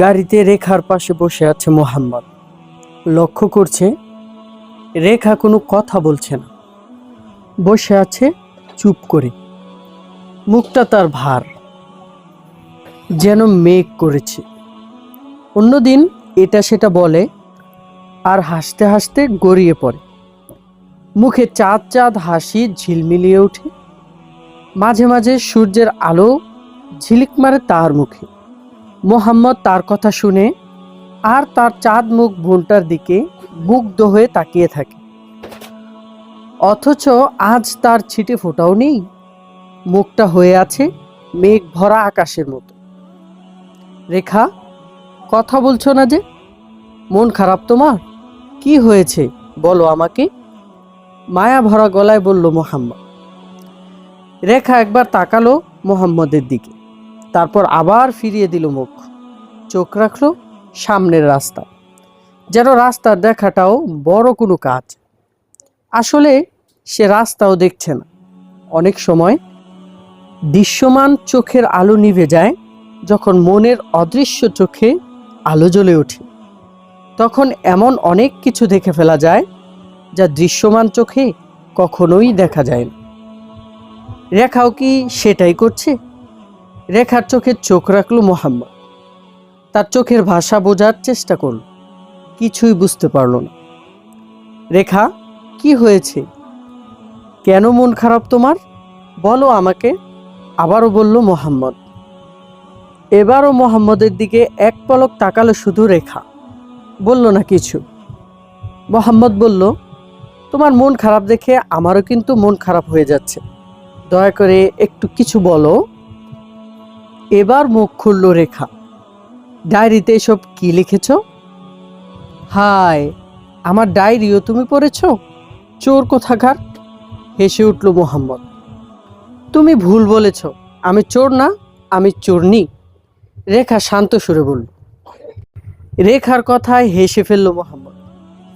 গাড়িতে রেখার পাশে বসে আছে মোহাম্মদ। লক্ষ্য করছে, রেখা কোনো কথা বলছে না। বসে আছে চুপ করে। মুখটা তার ভার। যেন মেঘ করেছে। অন্যদিন এটা সেটা বলে আর হাসতে হাসতে গড়িয়ে পড়ে। মুখে চাঁদ চাঁদ হাসি ঝিলমিলিয়ে ওঠে। মাঝে মাঝে সূর্যের আলো ঝিলিক মারে তার মুখে। মোহাম্মদ তার কথা শুনে আর তার চাঁদ মুখ বোনটার দিকে মুগ্ধ হয়ে তাকিয়ে থাকে। অথচ আজ তার ছিটে ফোটাও নেই। মুখটা হয়ে আছে মেঘ ভরা আকাশের মতো। রেখা, কথা বলছো না যে? মন খারাপ তোমার? কি হয়েছে? বলো আমাকে। মায়া ভরা গলায় বলল মোহাম্মদ। রেখা একবার তাকালো মোহাম্মদের দিকে। তারপর আবার ফিরিয়ে দিল মুখ। চোখ রাখল সামনের রাস্তা। যেন রাস্তার দেখাটাও বড় কোনো কাজ। আসলে সে রাস্তাও দেখছে না। অনেক সময় দৃশ্যমান চোখের আলো নিভে যায় যখন মনের অদৃশ্য চোখে আলো জ্বলে ওঠে। তখন এমন অনেক কিছু দেখে ফেলা যায় যা দৃশ্যমান চোখে কখনোই দেখা যায় না। রেখাও কি সেটাই করছে? রেখার চোখে চোখ রাখল মোহাম্মদ। তার চোখের ভাষা বোঝার চেষ্টা করল, কিছুই বুঝতে পারল না। রেখা, কি হয়েছে? কেন মন খারাপ তোমার? বলো আমাকে, আবারও বলল মোহাম্মদ। এবারও মোহাম্মদের দিকে এক পলক তাকালো শুধু রেখা। বলল না কিছু। মোহাম্মদ বলল, তোমার মন খারাপ দেখে আমারও কিন্তু মন খারাপ হয়ে যাচ্ছে। দয়া করে একটু কিছু বলো। এবার মুখ খুলল রেখা। ডায়েরিতে এসব কি লিখেছ? হায়, আমার ডায়েরিও তুমি পড়েছ? চোর কোথাকার? হেসে উঠল মোহাম্মদ। তুমি ভুল বলেছ, আমি চোর না, আমি চোরনি। রেখা শান্ত সুরে বলল। রেখার কথায় হেসে ফেলল মোহাম্মদ,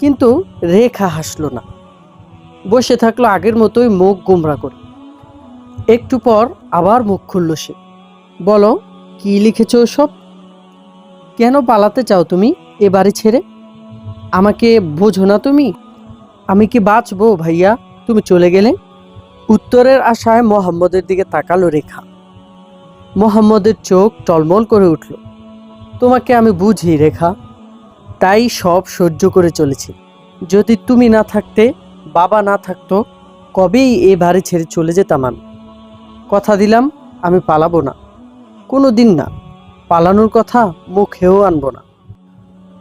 কিন্তু রেখা হাসলো না। বসে থাকল আগের মতোই মুখ গোমরা করে। একটু পর আবার মুখ খুলল সে। বলো, কি লিখেছো সব কেন পালাতে চাও তুমি এ বাড়ি ছেড়ে? আমাকে বোঝো না তুমি। আমি কি বাঁচবো ভাইয়া? তুমি চলে গেলে? উত্তরের আশায় মোহাম্মদের দিকে তাকালো রেখা। মোহাম্মদের চোখ টলমল করে উঠল। তোমাকে আমি বুঝি রেখা। তাই সব সহ্য করে চলেছি। যদি তুমি না থাকতে, বাবা না থাকতো, কবেই এ বাড়ি ছেড়ে চলে যেতাম আমি। কথা দিলাম, আমি পালাবো না। কোনো দিন না। পালানোর কথা মুখেও আনব না।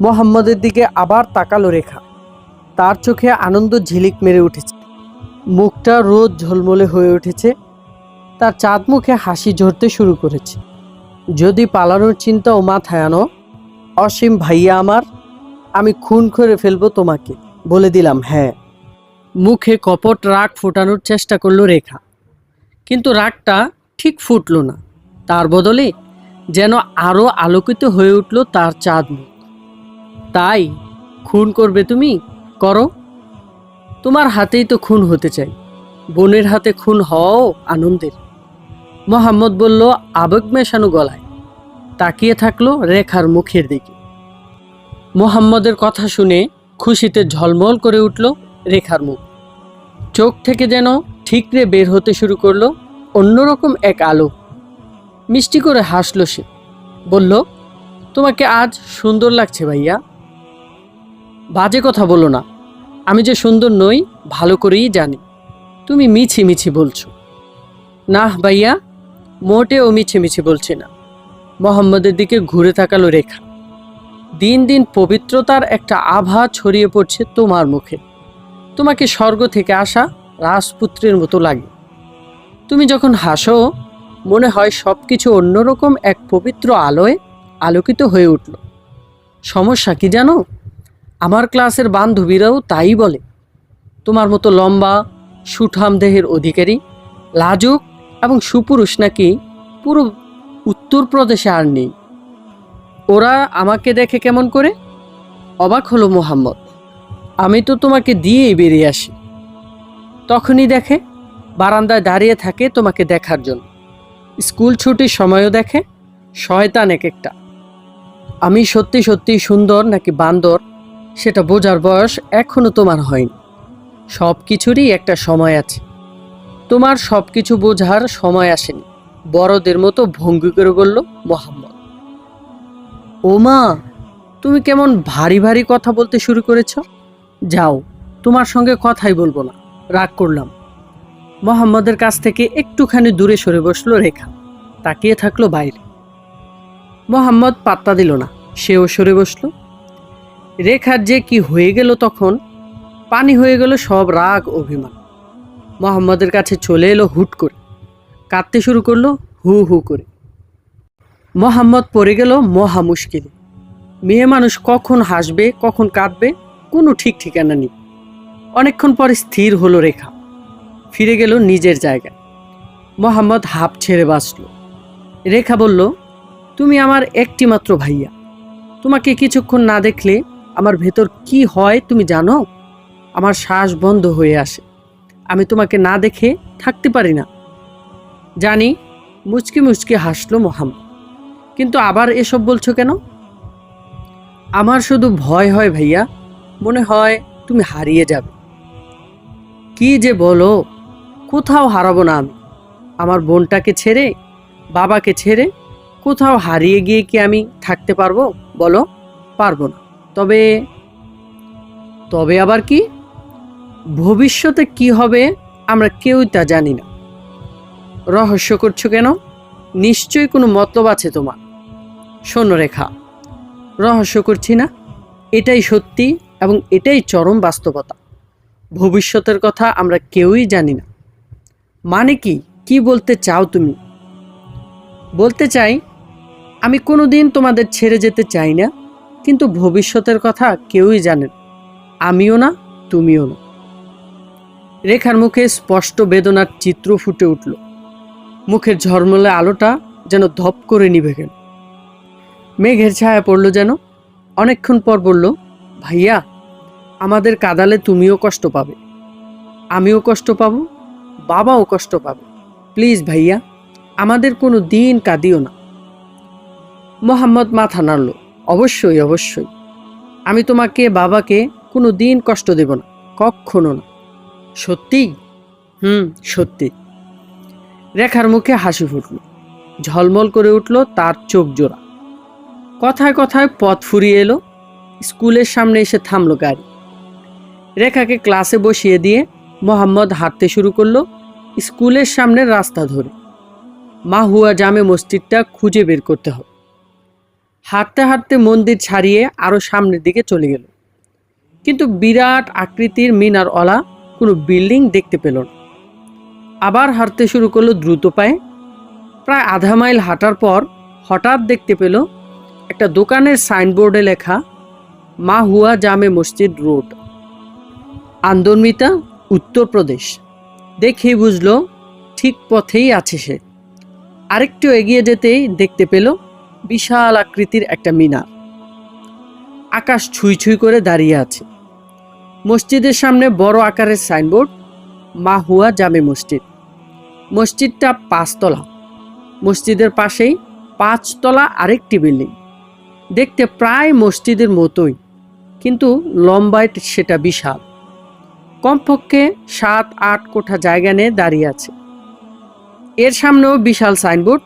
মোহাম্মদের দিকে আবার তাকালো রেখা। তার চোখে আনন্দ ঝিলিক মেরে উঠেছে। মুখটা রোদ ঝলমলে হয়ে উঠেছে। তার চাঁদ মুখে হাসি ঝরতে শুরু করেছে। যদি পালানোর চিন্তা ও মাথায় আনো, অসীম ভাইয়া আমার, আমি খুন করে ফেলব তোমাকে, বলে দিলাম হ্যাঁ। মুখে কপট রাগ ফোটানোর চেষ্টা করল রেখা। কিন্তু রাগটা ঠিক ফুটলো না। তার বদলে যেন আরও আলোকিত হয়ে উঠল তার চাঁদ মুখ। তাই খুন করবে তুমি? করো। তোমার হাতেই তো খুন হতে চাই। বোনের হাতে খুন হওয়াও আনন্দের। মোহাম্মদ বলল, আবেগ মেশানো গলায়। তাকিয়ে থাকল রেখার মুখের দিকে। মোহাম্মদের কথা শুনে খুশিতে ঝলমল করে উঠল রেখার মুখ। চোখ থেকে যেন ঠিকরে বের হতে শুরু করল অন্যরকম এক আলো। মিষ্টি করে হাসলো সে। বলল, তোমাকে আজ সুন্দর লাগছে ভাইয়া। বাজে কথা বলো না। আমি যে সুন্দর নই, ভালো করেই জানি। তুমি মিছি মিছি বলছো। না ভাইয়া, মোটেও মিছি মিছি বলছি না। মোহাম্মদের দিকে ঘুরে তাকালো রেখা। দিন দিন পবিত্রতার একটা আভা ছড়িয়ে পড়ছে তোমার মুখে। তোমাকে স্বর্গ থেকে আসা রাজপুত্রের মতো লাগে। তুমি যখন হাসো মনে হয় সব কিছু অন্যরকম এক পবিত্র আলোয় আলোকিত হয়ে উঠল। সমস্যা কি জানো? আমার ক্লাসের বান্ধবীরাও তাই বলে। তোমার মতো লম্বা, সুঠাম দেহের অধিকারী, লাজুক এবং সুপুরুষ নাকি পুরো উত্তরপ্রদেশে আর নেই। ওরা আমাকে দেখে কেমন করে? অবাক হলো মোহাম্মদ। আমি তো তোমাকে দিয়েই বেরিয়ে আসি। তখনই দেখে বারান্দায় দাঁড়িয়ে থাকে তোমাকে দেখার জন্য। স্কুল ছুটির সময়ও দেখে, শয়তান এক একটা আমি সত্যি সত্যি সুন্দর নাকি বান্দর, সেটা বোঝার বয়স এখনও তোমার হয়নি। সব কিছুরই একটা সময় আছে। তোমার সব কিছু বোঝার সময় আসেনি। বড়দের মতো ভঙ্গি করে বলল মোহাম্মদ। ওমা, তুমি কেমন ভারী ভারী কথা বলতে শুরু করেছ? যাও, তোমার সঙ্গে কথাই বলব না। রাগ করলাম। মোহাম্মদের কাছ থেকে একটুখানি দূরে সরে বসল রেখা। তাকিয়ে থাকল বাইরে। মোহাম্মদ পাত্তা দিল না, সেও সরে বসল। রেখার যে কি হয়ে গেল তখন, পানি হয়ে গেল সব রাগ, অভিমান। মোহাম্মদের কাছে চলে এলো হুট করে। কাঁদতে শুরু করল হু হু করে। মোহাম্মদ পড়ে গেল মহা মুশকিলে। মেয়ে মানুষ কখন হাসবে, কখন কাঁদবে, কোনো ঠিক ঠিকানা নেই। অনেকক্ষণ পরে স্থির হলো রেখা। ফিরে গেল নিজের জায়গায়। মোহাম্মদ হাঁপ ছেড়ে বাঁচল। রেখা বলল, তুমি আমার একটি মাত্র ভাইয়া। তোমাকে কিছুক্ষণ না দেখলে আমার ভেতর কি হয় তুমি জানো? আমার শ্বাস বন্ধ হয়ে আসে। আমি তোমাকে না দেখে থাকতে পারি না। জানি মুচকি মুচকি হাসলো মোহাম্মদ। কিন্তু আবার এসব বলছো কেন? আমার শুধু ভয় হয় ভাইয়া। মনে হয় তুমি হারিয়ে যাবে। কি যে বলো কোথাও হারাবো না আমি। আমার বোনটাকে ছেড়ে, বাবাকে ছেড়ে কোথাও হারিয়ে গিয়ে কি আমি থাকতে পারব বলো? পারব না। তবে তবে আবার কি? ভবিষ্যতে কি হবে আমরা কেউই তা জানি না। রহস্য করছ কেন? নিশ্চয়ই কোনো মতলব আছে তোমার। রেখা, রহস্য করছি না। এটাই সত্যি এবং এটাই চরম বাস্তবতা। ভবিষ্যতের কথা আমরা কেউই জানি না। মানে কি? কি বলতে চাও তুমি? বলতে চাই, আমি কোনো দিন তোমাদের ছেড়ে যেতে চাই না, কিন্তু ভবিষ্যতের কথা কেউই জানেন আমিও না, তুমিও না। রেখার মুখে স্পষ্ট বেদনার চিত্র ফুটে উঠল। মুখের ঝলমলে আলোটা যেন ধপ করে নিভে গেল। মেঘের ছায়া পড়ল যেন। অনেকক্ষণ পর বলল, ভাইয়া, আমাদের কাদালে তুমিও কষ্ট পাবে। আমিও কষ্ট পাবো বাবাও কষ্ট পাবে। প্লিজ ভাইয়া, আমাদের কোনো দিন কাঁদিও না। মোহাম্মদ মাথা নাড়ল অবশ্যই অবশ্যই। আমি তোমাকে, বাবাকে কোনো দিন কষ্ট দেব না কখনো না। সত্যি? হুম, সত্যি। রেখার মুখে হাসি ফুটল। ঝলমল করে উঠল তার চোখ জোড়া। কথায় কথায় পথ ফুরিয়ে এলো। স্কুলের সামনে এসে থামলো গাড়ি। রেখাকে ক্লাসে বসিয়ে দিয়ে মোহাম্মদ হাঁটতে শুরু করল স্কুলের সামনের রাস্তা ধরে। মাহুয়া জামে মসজিদটা খুঁজে বের করতে হবে। হাঁটতে হাঁটতে মন্দির ছাড়িয়ে আরও সামনের দিকে চলে গেল। কিন্তু বিরাট আকৃতির মিনারওয়ালা কোনো বিল্ডিং দেখতে পেল না। আবার হাঁটতে শুরু করল দ্রুত পায়ে। প্রায় আধা মাইল হাঁটার পর হঠাৎ দেখতে পেল একটা দোকানের সাইনবোর্ডে লেখা মা হুয়া জামে মসজিদ রোড। আন্দরমিতা উত্তরপ্রদেশ দেখেই বুঝলো, ঠিক পথেই আছে সে। আরেকটু এগিয়ে যেতেই দেখতে পেল, বিশাল আকৃতির একটা মিনার। আকাশ ছুঁই ছুঁই করে দাঁড়িয়ে আছে। মসজিদের সামনে বড় আকারের সাইনবোর্ড, মা হুয়া জামে মসজিদ। মসজিদটা পাঁচতলা। মসজিদের পাশেই পাঁচতলা আরেকটি বিল্ডিং। দেখতে প্রায় মসজিদের মতোই, কিন্তু লম্বায় সেটা বিশাল। কমপক্ষে সাত, আট কোঠা জায়গা নিয়ে দাঁড়িয়ে আছে। এর সামনেও বিশাল সাইনবোর্ড,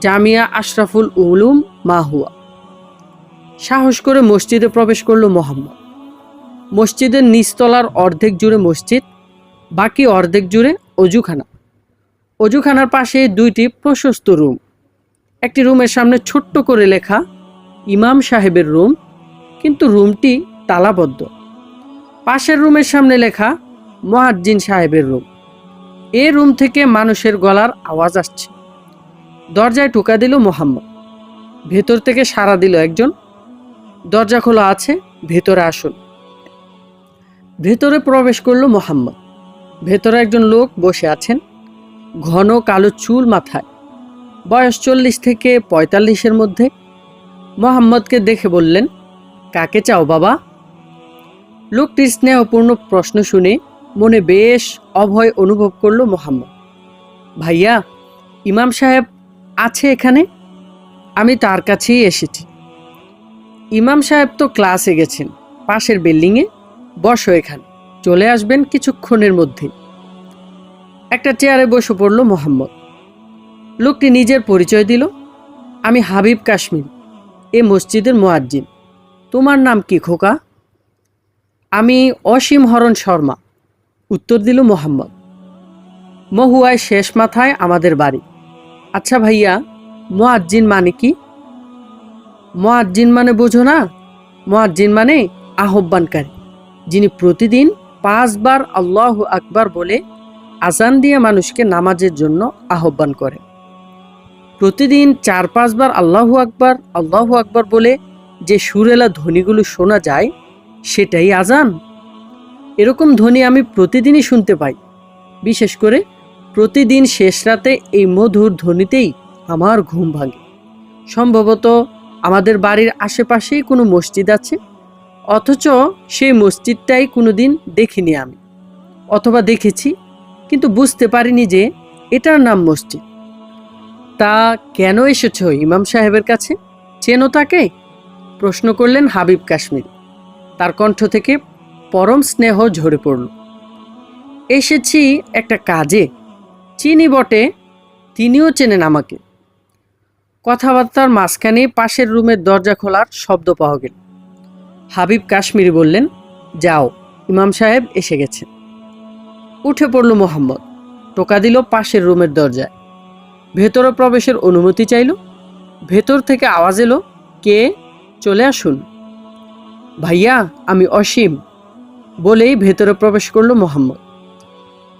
জামিয়া আশরাফুল উলুম মাহুয়া। সাহস করে মসজিদে প্রবেশ করল মোহাম্মদ। মসজিদের নিচতলার অর্ধেক জুড়ে মসজিদ, বাকি অর্ধেক জুড়ে অজুখানা। অজুখানার পাশে দুইটি প্রশস্ত রুম। একটি রুমের সামনে ছোট্ট করে লেখা, ইমাম সাহেবের রুম, কিন্তু রুমটি তালাবদ্ধ। পাশের রুমের সামনে লেখা মহাজ্জিন সাহেবের রুম। এ রুম থেকে মানুষের গলার আওয়াজ আসছে। দরজায় টোকা দিল মোহাম্মদ। ভেতর থেকে সাড়া দিল একজন। দরজা খোলা আছে, ভেতরে আসুন। ভেতরে প্রবেশ করল মোহাম্মদ। ভেতরে একজন লোক বসে আছেন, ঘন কালো চুল মাথায়। বয়স চল্লিশ থেকে পঁয়তাল্লিশের মধ্যে। মোহাম্মদকে দেখে বললেন, কাকে চাও বাবা? লোকটির স্নেহপূর্ণ প্রশ্ন শুনে মনে বেশ অভয় অনুভব করল মোহাম্মদ। ভাইয়া, ইমাম সাহেব আছে এখানে? আমি তার কাছেই এসেছি। ইমাম সাহেব তো ক্লাসে গেছেন, পাশের বিল্ডিংয়ে। বসো এখানে, চলে আসবেন কিছুক্ষণের মধ্যে। একটা চেয়ারে বসে পড়ল মোহাম্মদ। লোকটি নিজের পরিচয় দিল। আমি হাবিব কাশ্মীর, এ মসজিদের মোয়াজ্জিন। তোমার নাম কি খোকা? আমি অসীম হরণ শর্মা। উত্তর দিল মোহাম্মদ। মহুয়ায় শেষ মাথায় আমাদের বাড়ি। আচ্ছা ভাইয়া, মোয়াজ্জিন মানে কি? মোয়াজ্জিন মানে বোঝো না? মোয়াজ্জিন মানে আহ্বানকারী, যিনি প্রতিদিন পাঁচবার আল্লাহ আকবার বলে আজান দিয়ে মানুষকে নামাজের জন্য আহ্বান করে। প্রতিদিন চার পাঁচবার আল্লাহু আকবার আল্লাহু আকবার বলে যে সুরেলা ধ্বনিগুলো শোনা যায় সেটাই আজান। এরকম ধ্বনি আমি প্রতিদিনই শুনতে পাই। বিশেষ করে প্রতিদিন শেষ রাতে এই মধুর ধ্বনিতেই আমার ঘুম ভাঙে। সম্ভবত আমাদের বাড়ির আশেপাশেই কোনো মসজিদ আছে, অথচ সেই মসজিদটাই কোনো দিন দেখিনি আমি, অথবা দেখেছি, কিন্তু বুঝতে পারিনি যে এটার নাম মসজিদ। তা কেন এসেছ ইমাম সাহেবের কাছে? চেনো তাকে? প্রশ্ন করলেন হাবিব কাশ্মীর। তার কণ্ঠ থেকে পরম স্নেহ ঝরে পড়ল। এসেছি একটা কাজে। চিনি বটে, তিনিও চেনেন আমাকে। কথাবার্তার মাঝখানে পাশের রুমের দরজা খোলার শব্দ পাওয়া গেল। হাবিব কাশ্মীরি বললেন, যাও, ইমাম সাহেব এসে গেছেন। উঠে পড়ল মোহাম্মদ, টোকা দিল পাশের রুমের দরজায়। ভেতরে প্রবেশের অনুমতি চাইল, ভেতর থেকে আওয়াজ এলো, কে? চলে আসুন। ভাইয়া, আমি অসীম। বলেই ভেতরে প্রবেশ করল মোহাম্মদ।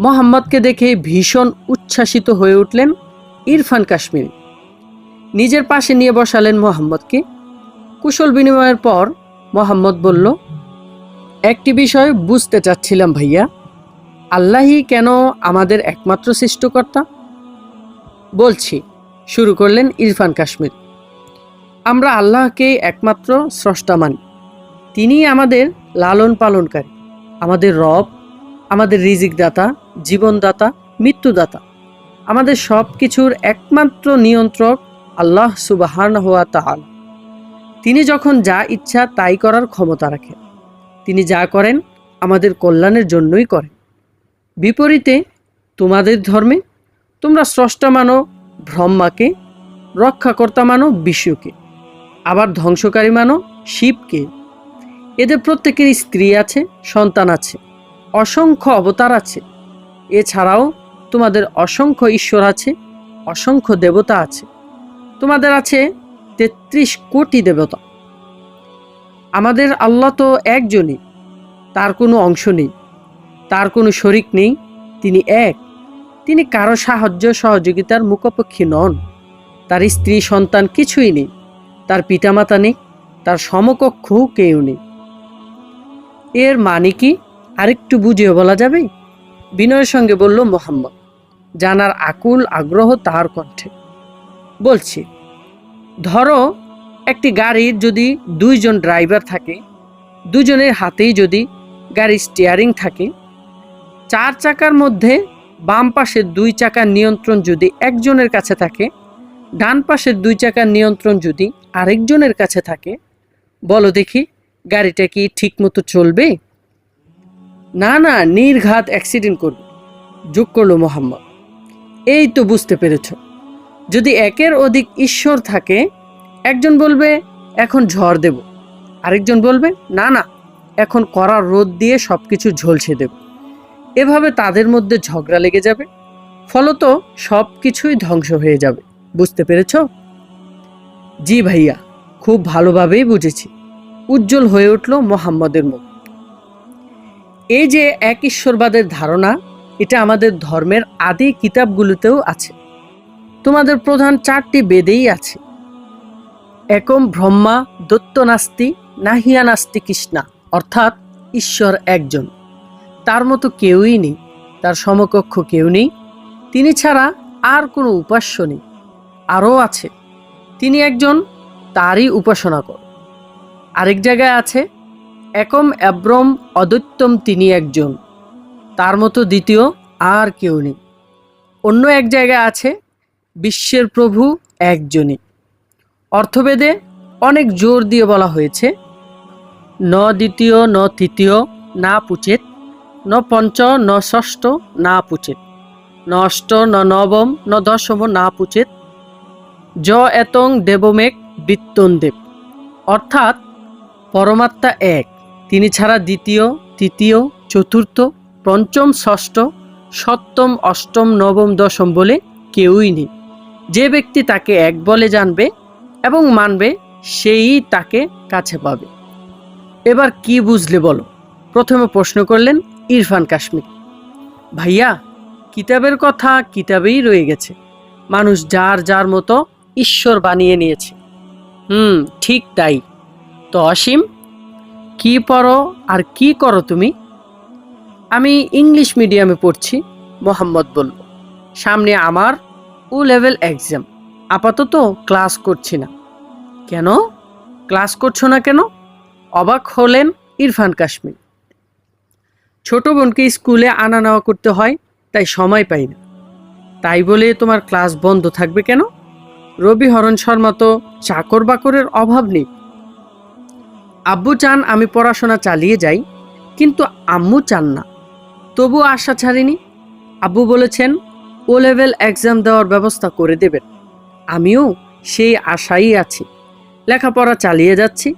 মোহাম্মদকে দেখে ভীষণ উচ্ছ্বাসিত হয়ে উঠলেন ইরফান কাশ্মীরি। নিজের পাশে নিয়ে বসালেন মোহাম্মদকে। কুশল বিনিময়ের পর মোহাম্মদ বলল, একটি বিষয় বুঝতে চাচ্ছিলাম ভাইয়া। আল্লাহই কেন আমাদের একমাত্র সৃষ্টিকর্তা? বলছি, শুরু করলেন ইরফান কাশ্মীর। আমরা আল্লাহকে একমাত্র স্রষ্টা মানি। তিনি আমাদের লালন পালনকারী আমাদের রব, আমাদের রিজিকদাতা, জীবনদাতা, মৃত্যুদাতা। আমাদের সব কিছুর একমাত্র নিয়ন্ত্রক আল্লাহ সুবাহান হওয়া তাহাল তিনি যখন যা ইচ্ছা তাই করার ক্ষমতা রাখেন তিনি যা করেন আমাদের কল্যাণের জন্যই করেন। বিপরীতে, তোমাদের ধর্মে তোমরা স্রষ্টা মানো ব্রহ্মাকে, রক্ষাকর্তা মানো বিশ্বকে আবার ধ্বংসকারী মানো শিবকে এদের প্রত্যেকের স্ত্রী আছে, সন্তান আছে, অসংখ্য অবতার আছে। এছাড়াও তোমাদের অসংখ্য ঈশ্বর আছে, অসংখ্য দেবতা আছে। তোমাদের আছে তেত্রিশ কোটি দেবতা। আমাদের আল্লাহ তো একজনই, তার কোনো অংশ নেই, তার কোনো শরিক নেই, তিনি এক। তিনি কারও সাহায্য, সহযোগিতার মুখোপক্ষী নন। তার স্ত্রী, সন্তান কিছুই নেই, তার পিতামাতা নেই, তার সমকক্ষও কেউ নেই। এর মানে কি? আরেকটু বুঝিয়ে বলা যাবে? বিনয়ের সঙ্গে বলল, মোহাম্মদ, জানার আকুল আগ্রহ তার কণ্ঠে। বলছি, ধরো একটি গাড়ির যদি দুইজন ড্রাইভার থাকে, দুজনের হাতেই যদি গাড়ির স্টিয়ারিং থাকে, চার চাকার মধ্যে বাম পাশের দুই চাকার নিয়ন্ত্রণ যদি একজনের কাছে থাকে, ডান পাশের দুই চাকার নিয়ন্ত্রণ যদি আরেকজনের কাছে থাকে, বলো দেখি গাড়িটা কি ঠিকমতো চলবে? না না, নির্ঘাত অ্যাক্সিডেন্ট করবে। যোগ করল মোহাম্মদ। এই তো বুঝতে পেরেছ। যদি একের অধিক ঈশ্বর থাকে, একজন বলবে, এখন ঝড় দেব। আরেকজন বলবে, না না, এখন কড়া রোদ দিয়ে সব কিছু ঝলসে দেব। এভাবে তাদের মধ্যে ঝগড়া লেগে যাবে। ফলত সব কিছুই ধ্বংস হয়ে যাবে। বুঝতে পেরেছ? জি ভাইয়া, খুব ভালোভাবেই বুঝেছি। উজ্জ্বল হয়ে উঠল মোহাম্মদের মুখ। এই যে এক ঈশ্বরবাদের ধারণা, এটা আমাদের ধর্মের আদি কিতাবগুলোতেও আছে। তোমাদের প্রধান চারটি বেদেই আছে। একম ব্রহ্মা দত্ত নাস্তি নাহিয়া নাস্তি কৃষ্ণা, অর্থাৎ ঈশ্বর একজন। তার মতো কেউই নেই, তার সমকক্ষ কেউ নেই। তিনি ছাড়া আর কোনো উপাস্য নেই। আরও আছে, তিনি একজন তারই উপাসনা কর আরেক জায়গায় আছে। একম অ্যাব্রম অদৈত্যম তিনি একজন। তার মতো দ্বিতীয় আর কেউ নেই। অন্য এক জায়গায় আছে বিশ্বের প্রভু একজনই। অর্থবেদে অনেক জোর দিয়ে বলা হয়েছে, ন দ্বিতীয়, ন তৃতীয়, না পুচেত, ন পঞ্চ, ন ষষ্ঠ, না পুচেত, ন অষ্ট, ন নবম, ন দশম, না পুচেত, য এতং দেবমেক বৃত্তন দেব। অর্থাৎ পরমাত্মা এক। তিনি ছাড়া দ্বিতীয়, তৃতীয়, চতুর্থ, পঞ্চম, ষষ্ঠ, সপ্তম, অষ্টম, নবম, দশম বলে কেউই নেই। যে ব্যক্তি তাকে এক বলে জানবে এবং মানবে সেই তাকে কাছে পাবে। এবার কি বুঝলে বলো? প্রথমে প্রশ্ন করলেন ইরফান কাশ্মীর। ভাইয়া, কিতাবের কথা কিতাবেই রয়ে গেছে। মানুষ যার যার মতো ঈশ্বর বানিয়ে নিয়েছে। হুম, ঠিক তাই। তো অসীম, কি পড়ো আর কি করো তুমি? আমি ইংলিশ মিডিয়ামে পড়ছি, মোহাম্মদ বলল সামনে আমার ও লেভেল এক্সাম আপাতত ক্লাস করছি না। কেন? ক্লাস করছ না কেন? অবাক হলেন ইরফান কাশ্মীর। ছোট বোনকে স্কুলে আনা নেওয়া করতে হয়, তাই সময় পাই না। তাই বলে তোমার ক্লাস বন্ধ থাকবে কেন? রবি হরণ শর্মা তো চাকর বাকরের অভাব নেই। আব্বু চান আমি পড়াশোনা চালিয়ে যাই, কিন্তু আম্মু চান না। তবু আশা ছাড়িনি। আব্বু বলেছেন, ও লেভেল এক্সাম দেওয়ার ব্যবস্থা করে দেবেন। আমিও সেই আশাই আছি। লেখাপড়া চালিয়ে যাচ্ছি।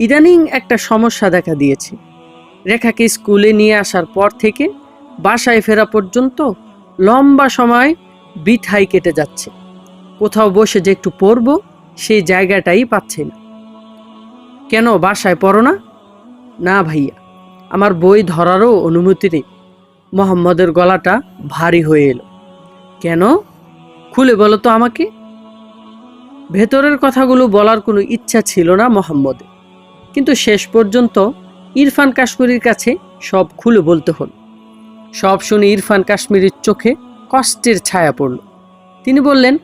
ইদানিং একটা সমস্যা দেখা দিয়েছে। রেখাকে স্কুলে নিয়ে আসার পর থেকে বাসায় ফেরা পর্যন্ত লম্বা সময় বিথাই কেটে যাচ্ছে। কোথাও বসে যে একটু পড়ব, সেই জায়গাটাই পাচ্ছি না। কেন বাসায় পড়ো না? না ভাইয়া, আমার বই ধরারও অনুমতি নেই। মোহাম্মদের গলাটা ভারী হয়ে এলো। কেন? খুলে বলো তো আমাকে। ভেতরের কথাগুলো বলার কোনো ইচ্ছা ছিল না মোহাম্মদের কিন্তু শেষ পর্যন্ত ইরফান কাশ্মীরির কাছে সব খুলে বলতে হল। সব শুনে ইরফান কাশ্মীরির চোখে কষ্টের ছায়া পড়ল। তিনি বললেন,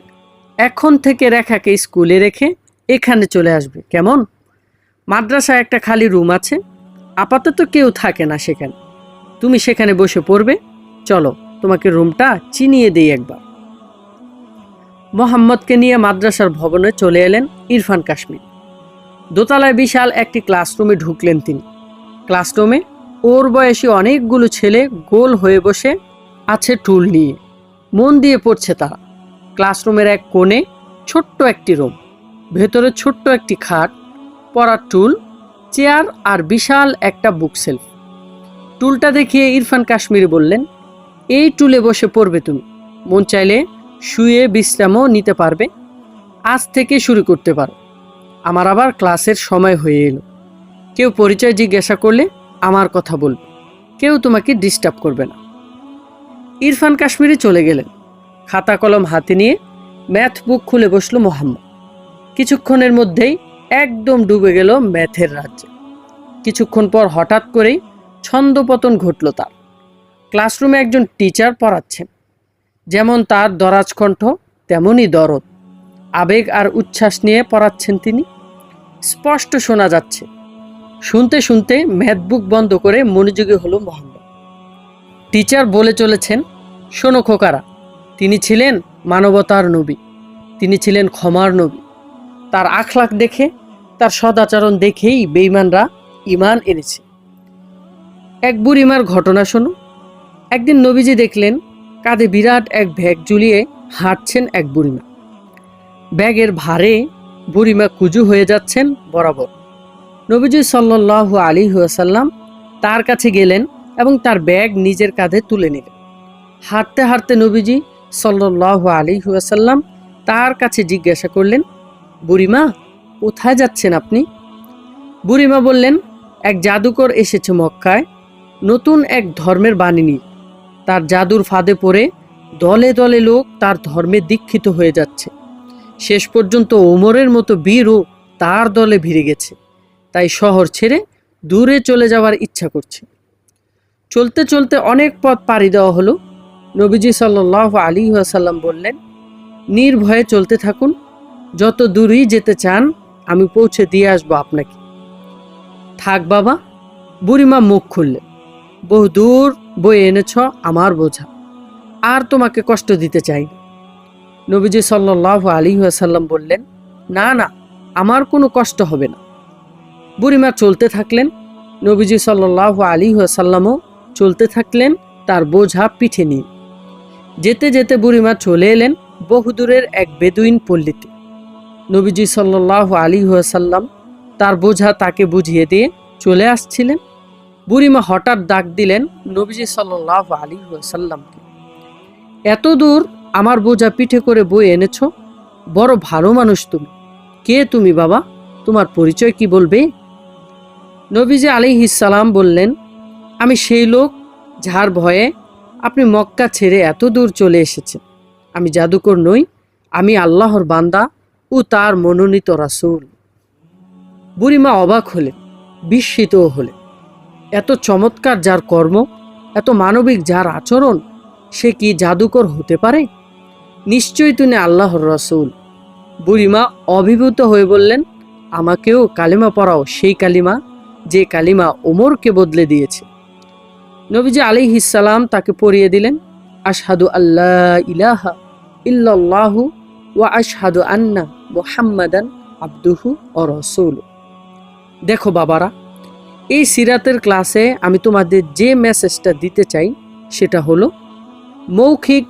এখন থেকে রেখাকে স্কুলে রেখে এখানে চলে আসবে, কেমন? মাদ্রাসায় একটা খালি রুম আছে। আপাতত কেউ থাকে না সেখানে। তুমি সেখানে বসে পড়বে। চলো, তোমাকে রুমটা চিনিয়ে দেই একবার। মোহাম্মদকে নিয়ে মাদ্রাসার ভবনে চলে এলেন ইরফান কাশ্মীর। দোতলায় বিশাল একটি ক্লাসরুমে ঢুকলেন তিনি। ক্লাসরুমে ওর বয়সী অনেকগুলো ছেলে গোল হয়ে বসে আছে টুল নিয়ে। মন দিয়ে পড়ছে তারা। ক্লাসরুমের এক কোণে ছোট্ট একটি রুম, ভেতরে ছোট্ট একটি খাট পড়ার টুল, চেয়ার আর বিশাল একটা বুক সেলফ। টুলটা দেখিয়ে ইরফান কাশ্মীরি বললেন, এই টুলে বসে পড়বে তুমি। মন চাইলে শুয়ে বিশ্রামও নিতে পারবে। আজ থেকে শুরু করতে পারো। আমার আবার ক্লাসের সময় হয়ে এলো। কেউ পরিচয় জিজ্ঞাসা করলে আমার কথা বলবে। কেউ তোমাকে ডিস্টার্ব করবে না। ইরফান কাশ্মীরে চলে গেলেন। খাতা কলম হাতে নিয়ে ম্যাথ বুক খুলে বসল মোহাম্মদ। কিছুক্ষণের মধ্যেই একদম ডুবে গেল ম্যাথের রাজ্যে। কিছুক্ষণ পর হঠাৎ করেই ছন্দপতন ঘটল তার। ক্লাসরুমে একজন টিচার পড়াচ্ছেন যেমন তার দরাজ কণ্ঠ তেমনই দরদ। আবেগ আর উচ্ছ্বাস নিয়ে পড়াচ্ছেন তিনি। স্পষ্ট শোনা যাচ্ছে। শুনতে শুনতে ম্যাথ বুক বন্ধ করে মনোযোগী হলো মোহাম্মদ। টিচার বলে চলেছেন, শোনো খোকারা, তিনি ছিলেন মানবতার নবী। তিনি ছিলেন ক্ষমার নবী। তার আখলাখ দেখে তার সদাচরণ দেখেই বেইমানরা ইমান এনেছে। এক বুড়িমার ঘটনা শোনো। একদিন নবীজি দেখলেন কাঁধে বিরাট এক ব্যাগ ঝুলিয়ে হাঁটছেন এক বুড়িমা। ব্যাগের ভারে বুড়িমা কুজু হয়ে যাচ্ছেন বরাবর। নবীজি সাল্লাহ আলী সাল্লাম তার কাছে গেলেন এবং তার ব্যাগ নিজের কাঁধে তুলে নিলেন। হাঁটতে হাঁটতে নবীজি সাল্লাহ আলী সাল্লাম তার কাছে জিজ্ঞাসা করলেন, বুড়িমা কোথায় যাচ্ছেন আপনি? বুড়িমা বললেন, এক জাদুকর এসেছে মক্কায়, নতুন এক ধর্মের বাণী তার জাদুর ফাঁদে পড়ে দলে দলে লোক তার ধর্মে দীক্ষিত হয়ে যাচ্ছে। শেষ পর্যন্ত ওমরের মতো বীরও তার দলে ভিড়ে গেছে। তাই শহর ছেড়ে দূরে চলে যাওয়ার ইচ্ছা করছে। চলতে চলতে অনেক পথ পাড়ি দেওয়া হলো। নবীজি সাল্লাহ আলী আসাল্লাম বললেন, নির্ভয়ে চলতে থাকুন। যত দূরই যেতে চান আমি পৌঁছে দিয়ে আসব আপনাকে। থাক বাবা, বুড়িমা মুখ খুললেন বহু দূর বয়ে এনেছ আমার বোঝা। আর তোমাকে কষ্ট দিতে চাই। নবীজি সাল্লাহ আলী আসাল্লাম বললেন, না না, আমার কোনো কষ্ট হবে না। বুড়িমা চলতে থাকলেন, নবীজি সাল্লাহ আলী সাল্লামও চলতে থাকলেন তার বোঝা পিঠে নিয়ে। যেতে যেতে বুড়িমা চলে এলেন বহুদূরের এক বেদুইন পল্লীতে। নবীজি সাল্লাহ আলী সাল্লাম তার বোঝা তাকে বুঝিয়ে দিয়ে চলে আসছিলেন। বুড়িমা হঠাৎ ডাক দিলেন নবীজি সাল্লাহ আলী সাল্লামকে এত দূর আমার বোঝা পিঠে করে বই এনেছ, বড় ভালো মানুষ তুমি। কে তুমি বাবা? তোমার পরিচয় কি বলবে? নবীজি আলী সালাম বললেন, আমি সেই লোক যার ভয়ে আপনি মক্কা ছেড়ে এত দূর চলে এসেছেন। আমি জাদুকর নই, আমি আল্লাহর বান্দা ও তার মনোনীত রাসুল। বুড়িমা অবাক হলেন বিস্মিতও হলে। এত চমৎকার যার কর্ম, এত মানবিক যার আচরণ, সে কি জাদুকর হতে পারে? নিশ্চয়ই তিনি আল্লাহর রসুল। বুড়িমা অভিভূত হয়ে বললেন, আমাকেও কালিমা পড়াও, সেই কালিমা যে কালিমা ওমরকে বদলে দিয়েছে। নবীজি আলী সালাম তাকে পড়িয়ে দিলেন, আশহাদু আল্লাহ ইলাহা ইল্লাল্লাহু ওয়া আশহাদু আন্না মুহাম্মাদান আব্দুহু ও রসুল। দেখো বাবারা, এই সিরাতের ক্লাসে আমি তোমাদের যে মেসেজটা দিতে চাই, সেটা হলো, মৌখিক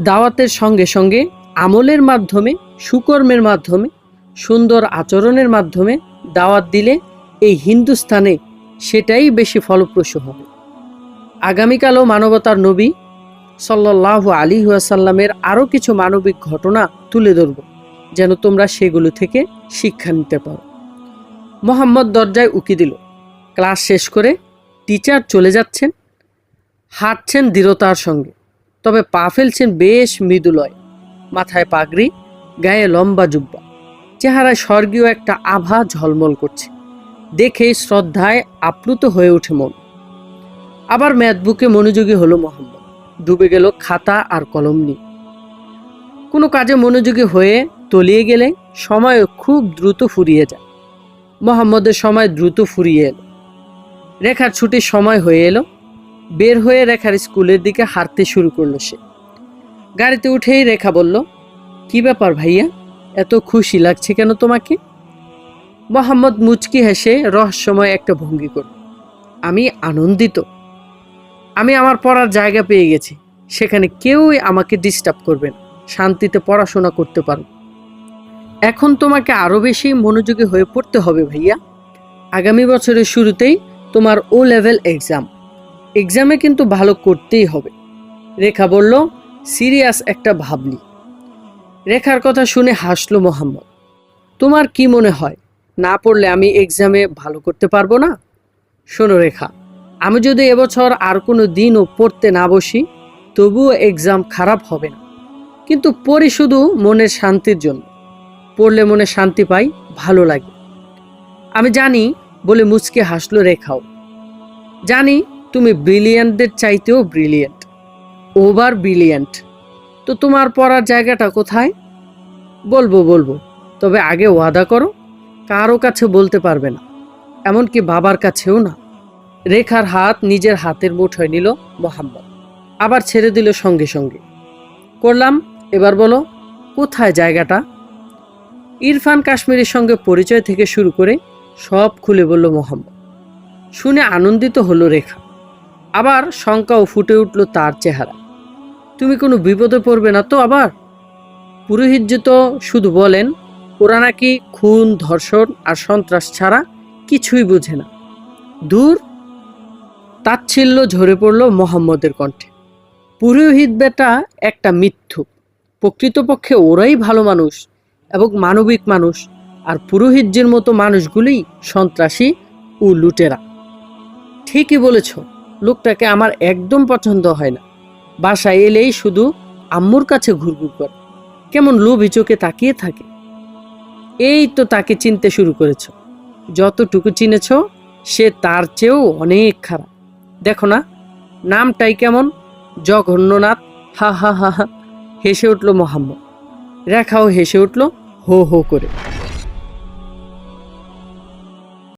দাওয়াতের সঙ্গে সঙ্গে আমলের মাধ্যমে, সুকর্মের মাধ্যমে, সুন্দর আচরণের মাধ্যমে দাওয়াত দিলে এই হিন্দুস্থানে সেটাই বেশি ফলপ্রসূ হবে। আগামীকালও মানবতার নবী সাল্লাহ আলী ওয়াসাল্লামের আরও কিছু মানবিক ঘটনা তুলে ধরব। যেন তোমরা সেগুলো থেকে শিক্ষা নিতে পারো। মোহাম্মদ দরজায় উকি দিল। ক্লাস শেষ করে টিচার চলে যাচ্ছেন। হাঁটছেন দৃঢ়তার সঙ্গে। তবে পা ফেলছেন বেশ মৃদুলয়। মাথায় পাগড়ি, গায়ে লম্বা জুব্বা। চেহারায় স্বর্গীয় একটা আভা ঝলমল করছে। দেখেই শ্রদ্ধায় আপ্লুত হয়ে ওঠে মন। আবার ম্যাথবুকে মনোযোগী হলো মোহাম্মদ। ডুবে গেল খাতা আর কলম নিয়ে। কোনো কাজে মনোযোগী হয়ে তলিয়ে গেলে সময় খুব দ্রুত ফুরিয়ে যায়। মোহাম্মদের সময় দ্রুত ফুরিয়ে এলো। রেখার ছুটির সময় হয়ে এলো। বের হয়ে রেখার স্কুলের দিকে হাঁটতে শুরু করল সে। গাড়িতে উঠেই রেখা বলল, কি ব্যাপার ভাইয়া? এত খুশি লাগছে কেন তোমাকে? মোহাম্মদ মুচকি হেসে রহস্যময় একটা ভঙ্গি করল, আমি আনন্দিত। আমি আমার পড়ার জায়গা পেয়ে গেছি। সেখানে কেউই আমাকে ডিস্টার্ব করবে না। শান্তিতে পড়াশোনা করতে পারো এখন তোমাকে আরও বেশি মনোযোগী হয়ে পড়তে হবে ভাইয়া। আগামী বছরের শুরুতেই তোমার ও লেভেল এক্সাম এক্সামে কিন্তু ভালো করতেই হবে। রেখা বলল সিরিয়াস একটা ভাবলি। রেখার কথা শুনে হাসলো মোহাম্মদ। তোমার কি মনে হয়? না পড়লে আমি এক্সামে ভালো করতে পারব না? শোনো রেখা, আমি যদি এবছর আর কোনো দিনও পড়তে না বসি, তবুও এক্সাম খারাপ হবে না। কিন্তু পড়ি শুধু মনের শান্তির জন্য। পড়লে মনে শান্তি পাই, ভালো লাগে। আমি জানি বলে মুচকে হাসলো রেখাও। জানি তুমি ব্রিলিয়ান্টদের চাইতেও ব্রিলিয়ান্ট, ওভার ব্রিলিয়ান্ট। তো তোমার পড়ার জায়গাটা কোথায়? বলব বলব। তবে আগে ওয়াদা করো, কারও কাছে বলতে পারবে না, এমনকি বাবার কাছেও না। রেখার হাত নিজের হাতের মুঠোয় নিল মোহাম্মদ। আবার ছেড়ে দিল সঙ্গে সঙ্গে। করলাম, এবার বলো, কোথায় জায়গাটা? ইরফান কাশ্মীরের সঙ্গে পরিচয় থেকে শুরু করে সব খুলে বলল মোহাম্মদ। শুনে আনন্দিত হলো রেখা। আবার শঙ্কাও ফুটে উঠল তার চেহারা। তুমি কোনো বিপদে পড়বে না তো আবার? পুরোহিতজি তো শুধু বলেন, ওরা নাকি খুন, ধর্ষণ আর সন্ত্রাস ছাড়া কিছুই বোঝে না। দূর তাচ্ছিল্য ঝরে পড়ল মোহাম্মদের কণ্ঠে। পুরোহিত বেটা একটা মিথ্যু প্রকৃতপক্ষে ওরাই ভালো মানুষ এবং মানবিক মানুষ আর পুরোহিতজির মতো মানুষগুলোই সন্ত্রাসী ও লুটেরা। ঠিকই বলেছ, লোকটাকে আমার একদম পছন্দ হয় না। বাসায় এলেই শুধু আম্মুর কাছে ঘুরঘুর করে। কেমন লোভী চোখে তাকিয়ে থাকে। এই তো তাকে চিনতে শুরু করেছ। যতটুকু চিনেছ, সে তার চেয়েও অনেক খারাপ। দেখো না, নামটাই কেমন? জঘন্যনাথ, হা হা হা হা, হেসে উঠল মোহাম্মদ। রেখাও হেসে উঠল হো হো করে।